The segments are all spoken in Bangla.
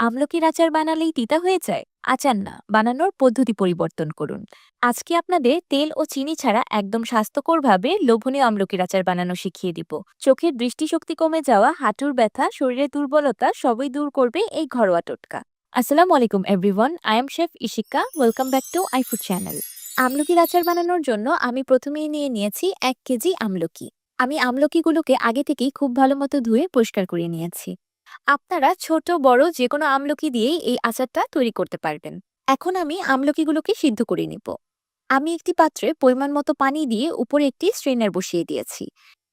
আমলকির আচার বানালেই তিতা হয়ে যায়? আচার না, বানানোর পদ্ধতি পরিবর্তন করুন। আজকে আপনাদের তেল ও চিনি ছাড়া একদম স্বাস্থ্যকরভাবে লোভনীয় আমলকির আচার বানানো শিখিয়ে দিব। চোখের দৃষ্টিশক্তি কমে যাওয়া, হাঁটুর ব্যথা, শরীরের দুর্বলতা সবই দূর করবে এই ঘরোয়া টোটকা। আসসালামু আলাইকুম everyone, I am chef Ishika welcome back to I food channel. আমলকির আচার বানানোর জন্য আমি প্রথমেই নিয়ে নিয়েছি এক কেজি আমলকি। আমি আমলকিগুলোকে আগে থেকেই খুব ভালো মতো ধুয়ে পরিষ্কার করে নিয়েছি। আপনারা ছোট, বড় যে কোনো আমলকি দিয়েই এই আচারটা তৈরি করতে পারবেন। এখন আমি আমলকিগুলোকে সিদ্ধ করে নিব। আমি একটি পাত্রে পরিমাণ মতো পানি দিয়ে উপরে একটি স্ট্রেনার বসিয়ে দিয়েছি।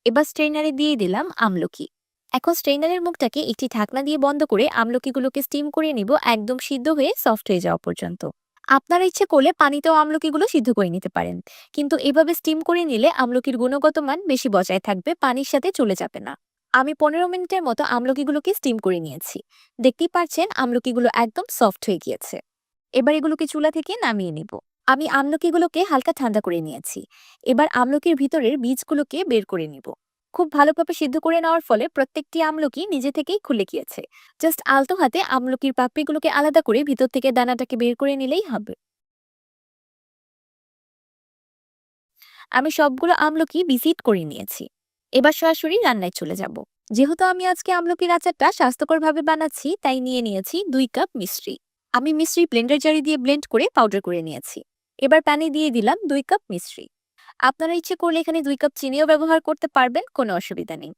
এবার স্ট্রেনারে দিয়ে দিলাম আমলকি। এখন স্ট্রেনারের মুখটাকে একটি ঢাকনা দিয়ে বন্ধ করে আমলকিগুলোকে স্টিম করে নিব, একদম সিদ্ধ হয়ে সফট হয়ে যাওয়া পর্যন্ত। আপনারা ইচ্ছে করলে পানিতেও আমলকিগুলো সিদ্ধ করে নিতে পারেন, কিন্তু এভাবে স্টিম করে নিলে আমলকির গুণগত মান বেশি বজায় থাকবে, পানির সাথে চলে যাবে না। আমি পনেরো মিনিটের মতো আমলকিগুলোকে স্টিম করে নিয়েছি। দেখতেই পাচ্ছেন আমলকিগুলো একদম সফট হয়ে গিয়েছে। এবার এগুলোকে চুলা থেকে নামিয়ে নিব। আমি আমলকিগুলোকে হালকা ঠান্ডা করে নিয়েছি। এবার আমলকির ভিতরের বীজগুলোকে বের করে নিব। খুব ভালোভাবে সিদ্ধ করে নেওয়ার ফলে প্রত্যেকটি আমলকি নিজে থেকেই খুলে গিয়েছে। জাস্ট আলতো হাতে আমলকির পাপড়িগুলোকে আলাদা করে ভিতর থেকে দানাটাকে বের করে নিলেই হবে। আমি সবগুলো আমলকি ভিজিট করে নিয়েছি। এবার সরাসরি রান্নায় চলে যাব। যেহেতু আমি আজকে আমলকির আচারটা স্বাস্থ্যকরভাবে বানাচ্ছি, তাই নিয়ে নিয়েছি দুই কাপ মিশ্রি আমি মিশ্রি ব্লেন্ডার জারি দিয়ে ব্লেন্ড করে পাউডার করে নিয়েছি। এবার প্যানে দিয়ে দিলাম দুই কাপ মিশ্রি আপনারা ইচ্ছে করলে এখানে দুই কাপ চিনিও ব্যবহার করতে পারবেন, কোনো অসুবিধা নেই।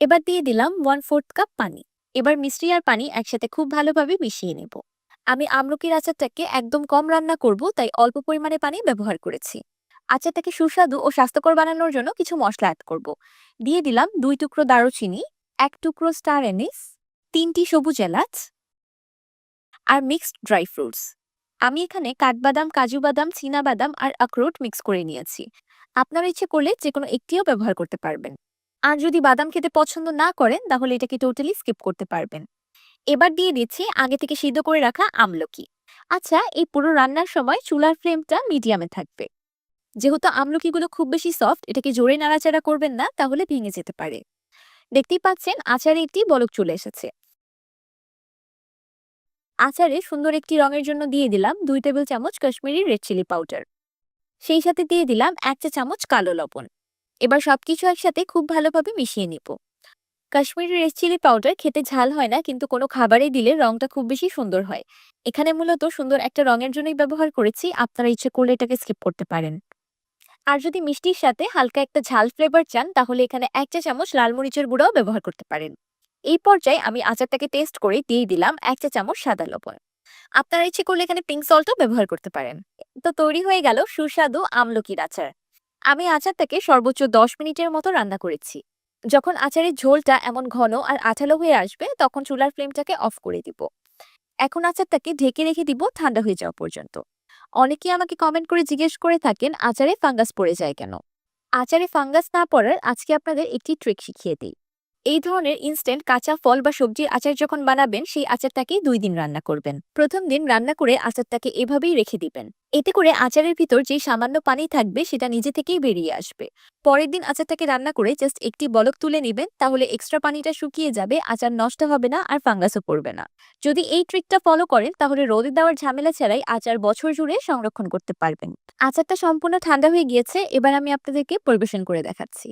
এবার দিয়ে দিলাম ওয়ান ফোর্থ কাপ পানি। এবার মিশ্রি আর পানি একসাথে খুব ভালোভাবে মিশিয়ে নেব। আমি আমলকির আচারটাকে একদম কম রান্না করব, তাই অল্প পরিমাণে পানি ব্যবহার করেছি। আচারটাকে সুস্বাদু ও স্বাস্থ্যকর বানানোর জন্য কিছু মশলা অ্যাড করব। দিয়ে দিলাম দুই টুকরো দারুচিনি, এক টুকরো স্টার এনিস তিনটি সবুজ এলাচ আর মিক্সড ড্রাই ফ্রুটস আমি এখানে কাঠবাদাম, কাজু বাদাম বাদাম আর আখরোট মিক্স করে নিয়েছি। আপনারা ইচ্ছে করলে যে কোনো একটিও ব্যবহার করতে পারবেন। আর যদি বাদাম খেতে পছন্দ না করেন, তাহলে এটাকে টোটালি স্কিপ করতে পারবেন। এবার দিয়ে দিচ্ছি আগে থেকে সিদ্ধ করে রাখা আমলকি। আচ্ছা এই পুরো রান্নার সময় চুলার ফ্লেমটা মিডিয়ামে থাকবে। যেহেতু আমলকিগুলো খুব বেশি সফট এটাকে জোরে নাড়াচাড়া করবেন না, তাহলে ভেঙে যেতে পারে। দেখতেই পাচ্ছেন আচারে একটি বলক চলে এসেছে। আচারে সুন্দর একটি রঙের জন্য দিয়ে দিলাম দুই টেবিল চামচ কাশ্মীরি রেড চিলি পাউডার। সেই সাথে দিয়ে দিলাম এক চা চামচ কালো লবণ। এবার সবকিছু একসাথে খুব ভালোভাবে মিশিয়ে নিব। কাশ্মীরি রেড চিলি পাউডার খেতে ঝাল হয় না, কিন্তু কোনো খাবারে দিলে রংটা খুব বেশি সুন্দর হয়। এখানে মূলত সুন্দর একটা রঙের জন্যই ব্যবহার করেছি, আপনারা ইচ্ছে করলে এটাকে স্কিপ করতে পারেন। আর যদি মিষ্টির সাথে হালকা একটা ঝাল ফ্লেভার চান, তাহলে এখানে এক চা চামচ লাল মরিচের গুঁড়াও ব্যবহার করতে পারেন। এই পর্যায়ে আমি আচারটাকে টেস্ট করে দিয়ে দিলাম এক চা চামচ সাদা লবণ। আপনারা ইচ্ছে করলে এখানে পিঙ্ক সল্টও ব্যবহার করতে পারেন। তো তৈরি হয়ে গেল সুস্বাদু আমলকির আচার। আমি আচারটাকে সর্বোচ্চ দশ মিনিটের মতো রান্না করেছি। যখন আচারের ঝোলটা এমন ঘন আর আঠালো হয়ে আসবে, তখন চুলার ফ্লেমটাকে অফ করে দিব। এখন আচারটাকে ঢেকে রেখে দিব ঠান্ডা হয়ে যাওয়া পর্যন্ত। অনেকেই আমাকে কমেন্ট করে জিজ্ঞেস করে থাকেন, আচারে ফাঙ্গাস পড়ে যায় কেন? আচারে ফাঙ্গাস না পড়ার আজকে আপনাদের একটি ট্রিক শিখিয়ে দিই। এই ধরনের ইনস্ট্যান্ট কাঁচা ফল বা সবজির আচার যখন বানাবেন, সেই আচারটাকে দুই দিন রান্না করবেন। প্রথম দিন রান্না করে আচারটাকে এভাবেই রেখে দিবেন। এতে করে আচারের ভিতর যে সামান্য পানি থাকবে, সেটা নিজে থেকেই বেরিয়ে আসবে। পরের দিন আচারটাকে রান্না করে জাস্ট একটি বলক তুলে নেবেন, তাহলে এক্সট্রা পানিটা শুকিয়ে যাবে, আচার নষ্ট হবে না আর ফাঙ্গাসও পড়বে না। যদি এই ট্রিকটা ফলো করেন, তাহলে রোদে দেওয়ার ঝামেলা ছাড়াই আচার বছর জুড়ে সংরক্ষণ করতে পারবেন। আচারটা সম্পূর্ণ ঠান্ডা হয়ে গিয়েছে, এবার আমি আপনাদেরকে পরিবেশন করে দেখাচ্ছি।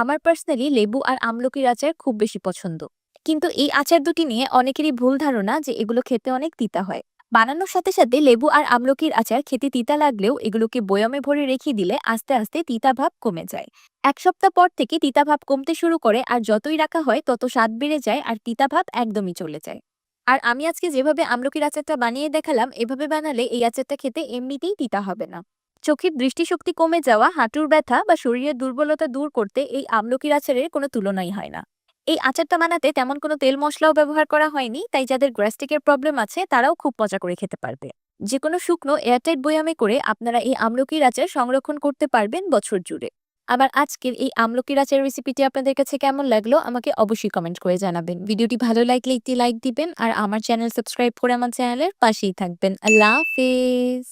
আমার পার্সোনালি লেবু আর আমলকির আচার খুব বেশি পছন্দ। কিন্তু এই আচার দুটি নিয়ে অনেকেরই ভুল ধারণা যে এগুলো খেতে অনেক তিতা হয়। বানানোর সাথে সাথে লেবু আর আমলকির আচার খেতে তিতা লাগলেও এগুলোকে বয়মে ভরে রেখে দিলে আস্তে আস্তে তিতা ভাব কমে যায়। এক সপ্তাহ পর থেকে তিতা ভাব কমতে শুরু করে আর যতই রাখা হয় তত স্বাদ বেড়ে যায় আর তিতা ভাব একদমই চলে যায়। আর আমি আজকে যেভাবে আমলকির আচারটা বানিয়ে দেখালাম, এভাবে বানালে এই আচারটা খেতে এমনিতেই তিতা হবে না। চোখের দৃষ্টিশক্তি কমে যাওয়া, হাঁটুর ব্যথা বা শরীরের দুর্বলতা দূর করতে এই আমলকির আচারের কোনো তুলনাই হয় না। এই আচারটা বানাতে তেমন কোনো তেল মশলাও ব্যবহার করা হয়নি, তাই যাদের গ্যাস্ট্রিকের প্রবলেম আছে, তারাও খুব মজা করে খেতে পারবে। যে কোনো শুকনো, এয়ারটাইট বয়ামে করে আপনারা এই আমলকির আচার সংরক্ষণ করতে পারবেন বছর জুড়ে। আবার আজকের এই আমলকির আচার রেসিপিটি আপনাদের কাছে কেমন লাগল, আমাকে অবশ্যই কমেন্ট করে জানাবেন। ভিডিওটি ভালো লাগলে একটি লাইক দিবেন, আর আমার চ্যানেল সাবস্ক্রাইব করে আমার চ্যানেলের পাশেই থাকবেন। আল্লাহ হাফেজ!